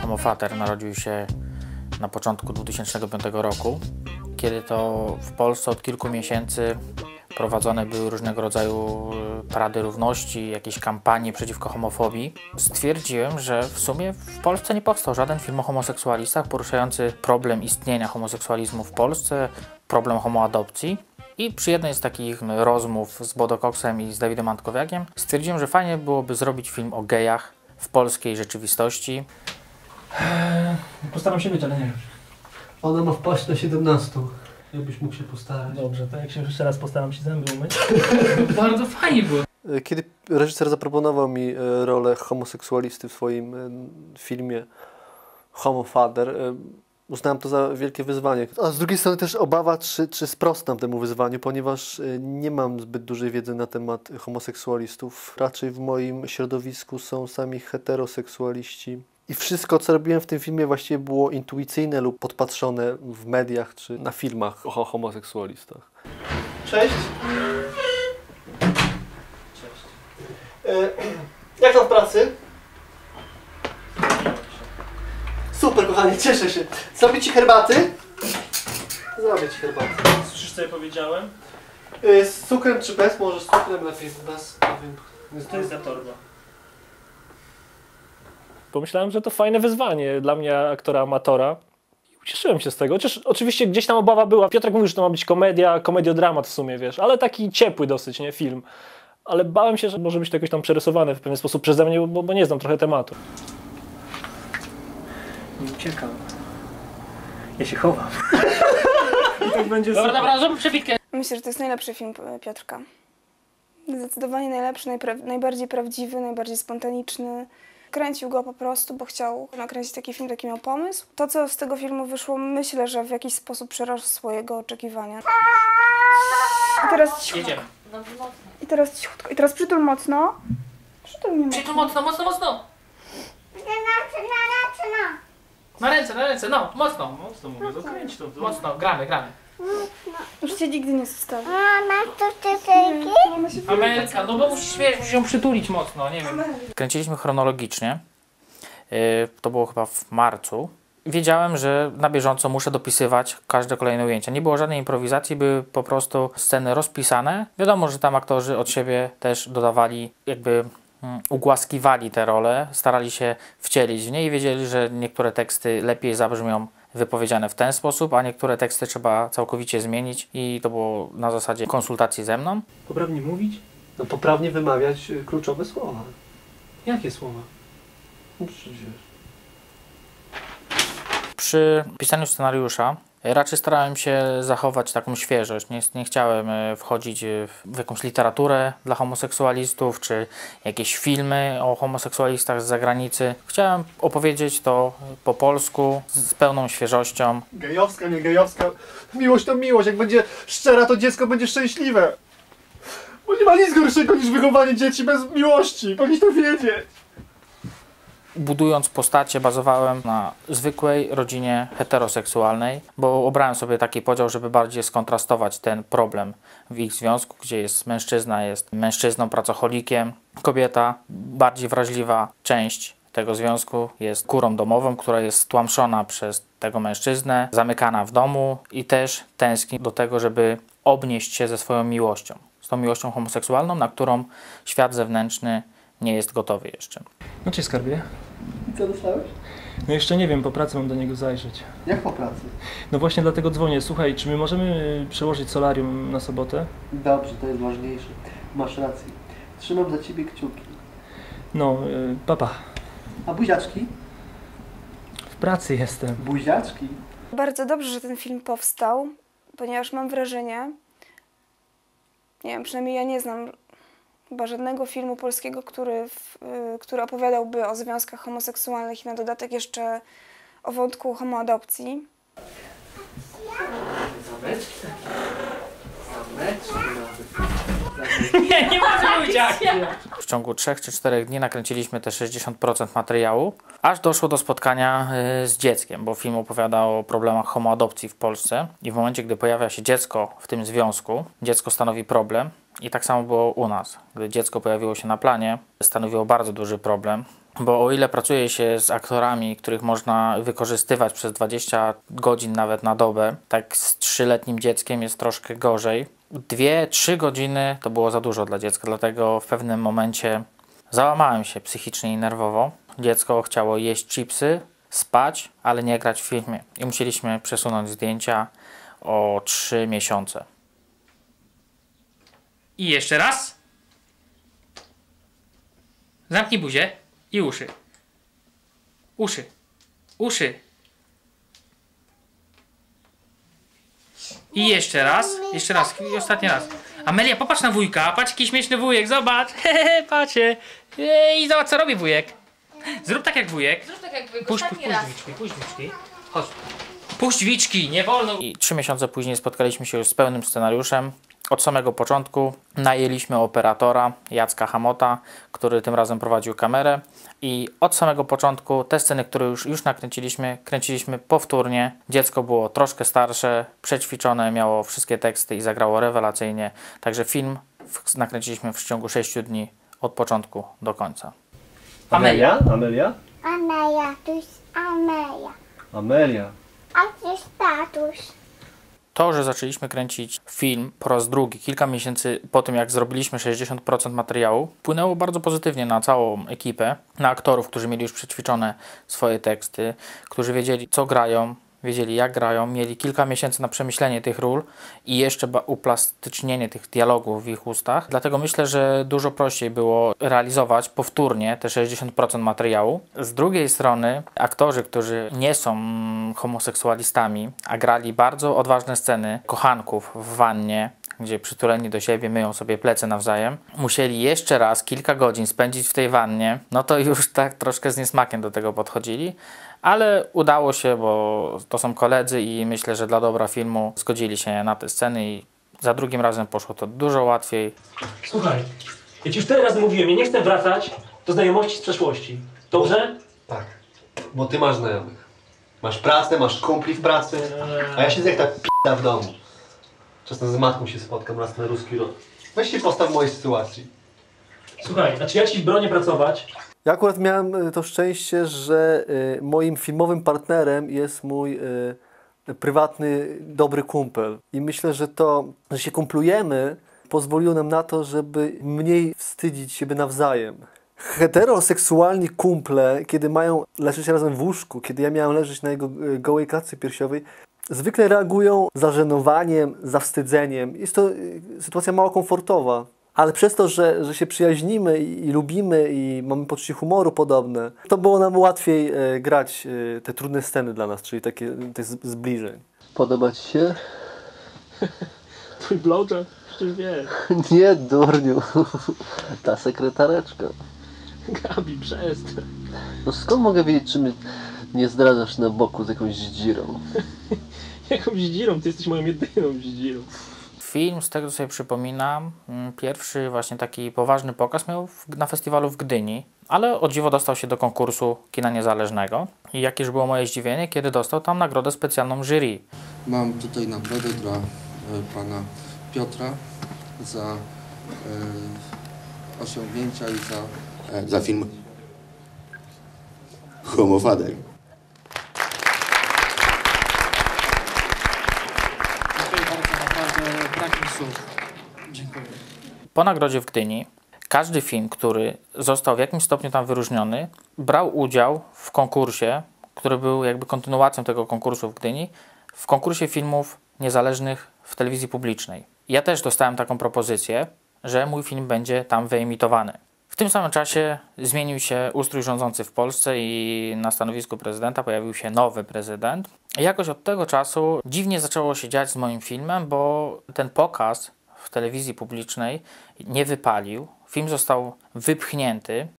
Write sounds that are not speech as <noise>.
Homofater narodził się na początku 2005 roku, kiedy to w Polsce od kilku miesięcy prowadzone były różnego rodzaju y, parady równości, jakieś kampanie przeciwko homofobii. Stwierdziłem, że w sumie w Polsce nie powstał żaden film o homoseksualistach poruszający problem istnienia homoseksualizmu w Polsce, problem homoadopcji. I przy jednej z takich rozmów z Bodo i z Dawidem Antkowiakiem stwierdziłem, że fajnie byłoby zrobić film o gejach w polskiej rzeczywistości. Postaram się być, ale nie wiem. Ona ma wpaść na 17. Jakbyś mógł się postarać. Dobrze, to jak się jeszcze raz postaram się zęby umyć. <laughs> Bardzo fajnie było. Kiedy reżyser zaproponował mi e, rolę homoseksualisty w swoim e, filmie Homo Father, e, uznałem to za wielkie wyzwanie. A z drugiej strony też obawa, czy, czy sprostam temu wyzwaniu, ponieważ e, nie mam zbyt dużej wiedzy na temat homoseksualistów. Raczej w moim środowisku są sami heteroseksualiści. I wszystko, co robiłem w tym filmie, właściwie było intuicyjne lub podpatrzone w mediach czy na filmach o homoseksualistach. Cześć. E, <clears throat> Jak tam w pracy? Super, kochanie, cieszę się. Zrobić ci herbaty? Zrobię ci herbatę. Słyszysz co ja powiedziałem? E, Z cukrem czy bez? Może z cukrem lepiej, bez, nie wiem. To jest za torba. Pomyślałem, że to fajne wyzwanie dla mnie, aktora amatora. I ucieszyłem się z tego. Chociaż oczywiście gdzieś tam obawa była. Piotrek mówił, że to ma być komedia, komediodramat w sumie, wiesz, ale taki ciepły dosyć, nie? Film. Ale bałem się, że może być to jakoś tam przerysowane w pewien sposób przeze mnie, bo, bo nie znam trochę tematu. Nie uciekam. Ja się chowam. <laughs> I tak będzie Dobra, super. dobra, zróbmy przebitkę. Myślę, że to jest najlepszy film e, Piotrka. Zdecydowanie najlepszy, najpra- najbardziej prawdziwy, najbardziej spontaniczny. Kręcił go po prostu, bo chciał nakręcić taki film, taki miał pomysł. To, co z tego filmu wyszło, myślę, że w jakiś sposób przerosło jego oczekiwania. I teraz cichutko. Jedziemy. I teraz cichutko. I teraz przytul mocno. Przytul mnie Czyli tu mocno. mocno, mocno, mocno. Na ręce, na ręce, no, mocno. Mocno mówię, zakręć to. Mocno, gramy, gramy. Już cię nigdy nie zostawi. Ameryka, no bo musisz, wiesz, musisz ją przytulić mocno, nie wiem. Kręciliśmy chronologicznie. Yy, To było chyba w marcu. Wiedziałem, że na bieżąco muszę dopisywać każde kolejne ujęcia. Nie było żadnej improwizacji, były po prostu sceny rozpisane. Wiadomo, że tam aktorzy od siebie też dodawali, jakby mm, ugłaskiwali te role, starali się wcielić w nie i wiedzieli, że niektóre teksty lepiej zabrzmią wypowiedziane w ten sposób, a niektóre teksty trzeba całkowicie zmienić i to było na zasadzie konsultacji ze mną. Poprawnie mówić? No poprawnie wymawiać y, kluczowe słowa. Jakie słowa? No przecież. Przy pisaniu scenariusza raczej starałem się zachować taką świeżość. Nie, nie chciałem e, wchodzić e, w jakąś literaturę dla homoseksualistów, czy jakieś filmy o homoseksualistach z zagranicy. Chciałem opowiedzieć to po polsku, z pełną świeżością. Gejowska, nie gejowska. Miłość to miłość. Jak będzie szczera, to dziecko będzie szczęśliwe. Bo nie ma nic gorszego niż wychowanie dzieci bez miłości. Powinniś to wiedzieć. Budując postacie, bazowałem na zwykłej rodzinie heteroseksualnej, bo obrałem sobie taki podział, żeby bardziej skontrastować ten problem w ich związku, gdzie jest mężczyzna, jest mężczyzną, pracocholikiem, kobieta, bardziej wrażliwa część tego związku jest kurą domową, która jest stłamszona przez tego mężczyznę, zamykana w domu i też tęskni do tego, żeby obnieść się ze swoją miłością, z tą miłością homoseksualną, na którą świat zewnętrzny nie jest gotowy jeszcze. No cześć skarbie. Co dostałeś? No jeszcze nie wiem, po pracy mam do niego zajrzeć. Jak po pracy? No właśnie dlatego dzwonię. Słuchaj, czy my możemy y, przełożyć solarium na sobotę? Dobrze, to jest ważniejsze. Masz rację. Trzymam za ciebie kciuki. No, y, papa. A buziaczki? W pracy jestem. Buziaczki? Bardzo dobrze, że ten film powstał, ponieważ mam wrażenie, nie wiem, przynajmniej ja nie znam chyba żadnego filmu polskiego, który, w, y, który opowiadałby o związkach homoseksualnych i na dodatek jeszcze o wątku homoadopcji. <laughs> Nie, nie może akcja. W ciągu 3 czy 4 dni nakręciliśmy te 60% materiału, aż doszło do spotkania y, z dzieckiem, bo film opowiada o problemach homoadopcji w Polsce i w momencie, gdy pojawia się dziecko w tym związku, dziecko stanowi problem i tak samo było u nas. Gdy dziecko pojawiło się na planie, stanowiło bardzo duży problem, Bo o ile pracuje się z aktorami, których można wykorzystywać przez 20 godzin nawet na dobę, tak z trzyletnim dzieckiem jest troszkę gorzej. Dwie, trzy godziny to było za dużo dla dziecka, dlatego w pewnym momencie załamałem się psychicznie i nerwowo. Dziecko chciało jeść chipsy, spać, ale nie grać w filmie. I musieliśmy przesunąć zdjęcia o 3 miesiące. I jeszcze raz. Zamknij buzię i uszy. Uszy. Uszy. I jeszcze raz. Jeszcze raz. I ostatni raz. Amelia, popatrz na wujka. Patrz, jaki śmieszny wujek. Zobacz. <laughs> Hehe, patrzcie. Ej, zobacz, co robi wujek. Zrób tak jak wujek. Zrób tak jak wy, Puść, puść, ostatni puść raz. wiczki, puść wiczki. Chodź. Puść wiczki, nie wolno. I trzy miesiące później spotkaliśmy się już z pełnym scenariuszem. Od samego początku najęliśmy operatora Jacka Hamota, który tym razem prowadził kamerę i od samego początku te sceny, które już, już nakręciliśmy, kręciliśmy powtórnie. Dziecko było troszkę starsze, przećwiczone, miało wszystkie teksty i zagrało rewelacyjnie. Także film w, nakręciliśmy w ciągu 6 dni od początku do końca. Amelia? Amelia? Amelia, tuś Amelia. Amelia. A tyś tatuś. To, że zaczęliśmy kręcić film po raz drugi, kilka miesięcy po tym, jak zrobiliśmy 60% materiału, wpłynęło bardzo pozytywnie na całą ekipę, na aktorów, którzy mieli już przećwiczone swoje teksty, którzy wiedzieli, co grają, wiedzieli, jak grają, mieli kilka miesięcy na przemyślenie tych ról i jeszcze uplastycznienie tych dialogów w ich ustach. Dlatego myślę, że dużo prościej było realizować powtórnie te 60% materiału. Z drugiej strony, aktorzy, którzy nie są homoseksualistami, a grali bardzo odważne sceny kochanków w wannie, gdzie przytuleni do siebie myją sobie plecy nawzajem, musieli jeszcze raz kilka godzin spędzić w tej wannie, no to już tak troszkę z niesmakiem do tego podchodzili, ale udało się, bo to są koledzy i myślę, że dla dobra filmu zgodzili się na te sceny i za drugim razem poszło to dużo łatwiej. Słuchaj, ja ci już tyle razy mówiłem, ja nie chcę wracać do znajomości z przeszłości. Dobrze? Tak. Bo ty masz znajomych. Masz pracę, masz kumpli w pracy, a ja siedzę jak ta p***a w domu. Czasem z matką się spotkam raz na ruski rok. Weź się postaw w mojej sytuacji. Słuchaj, znaczy ja ci bronię pracować. Ja akurat miałem y, to szczęście, że y, moim filmowym partnerem jest mój y, prywatny, dobry kumpel. I myślę, że to, że się kumplujemy, pozwoliło nam na to, żeby mniej wstydzić siebie nawzajem. Heteroseksualni kumple, kiedy mają leżeć razem w łóżku, kiedy ja miałem leżeć na jego gołej klatce piersiowej, zwykle reagują zażenowaniem, zawstydzeniem. Jest to y, sytuacja mało komfortowa. Ale przez to, że, że się przyjaźnimy i, i lubimy i mamy poczucie humoru podobne, to było nam łatwiej e, grać e, te trudne sceny dla nas, czyli takie tych z- zbliżeń. Podoba Ci się? <laughs> Twój blowjob? Przecież wiesz. <laughs> Nie, durniu. Ta sekretareczka. Gabi, przestań. No skąd mogę wiedzieć, czy mnie nie zdradzasz na boku z jakąś dzirą? <laughs> <laughs> Jakąś dzirą, ty jesteś moją jedyną dzirą. Film, z tego co sobie przypominam, mm, pierwszy właśnie taki poważny pokaz miał w, na festiwalu w Gdyni, ale o dziwo dostał się do konkursu kina niezależnego. I jakież było moje zdziwienie, kiedy dostał tam nagrodę specjalną jury. Mam tutaj nagrodę dla e, pana Piotra za e, osiągnięcia i za, e, za film Homofader. Dziękuję bardzo, Dziękuję. Po nagrodzie w Gdyni każdy film, który został w jakimś stopniu tam wyróżniony, brał udział w konkursie, który był jakby kontynuacją tego konkursu w Gdyni, w konkursie filmów niezależnych w telewizji publicznej. Ja też dostałem taką propozycję, że mój film będzie tam wyemitowany. W tym samym czasie zmienił się ustrój rządzący w Polsce i na stanowisku prezydenta pojawił się nowy prezydent. I jakoś od tego czasu dziwnie zaczęło się dziać z moim filmem, bo ten pokaz w telewizji publicznej nie wypalił. Film został wypchnięty